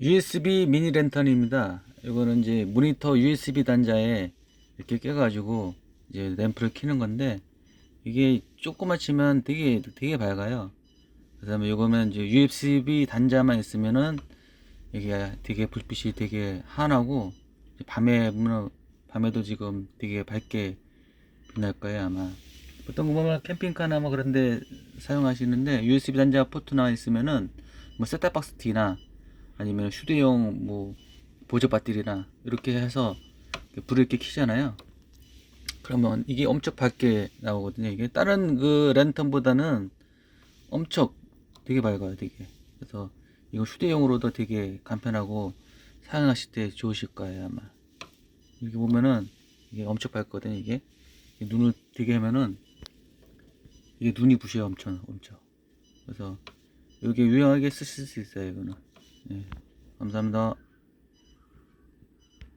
USB 미니 랜턴입니다. 이거는 이제 모니터 USB 단자에 이렇게 껴가지고 이제 램프를 켜는 건데 이게 조그맣지만 되게 되게 밝아요. 그다음에 이거면 이제 USB 단자만 있으면은 이게 되게 불빛이 되게 환하고 밤에 밤에도 지금 되게 밝게 빛날 거예요 아마. 보통 보면 캠핑카나 뭐 그런데 사용하시는데 USB 단자 포트나 있으면은 뭐 셋탑박스 T나 아니면 휴대용 뭐 보조 배터리나 이렇게 해서 불을 이렇게 켜잖아요. 그러면 이게 엄청 밝게 나오거든요. 이게 다른 그 랜턴보다는 엄청 되게 밝아요. 되게. 그래서 이거 휴대용으로도 되게 간편하고 사용하실 때 좋으실 거예요 아마. 이렇게 보면은 이게 엄청 밝거든요. 이게 눈을 되게 하면은 이게 눈이 부셔요 엄청 엄청. 그래서 이게 유용하게 쓰실 수 있어요 이거는. 예. 감사합니다.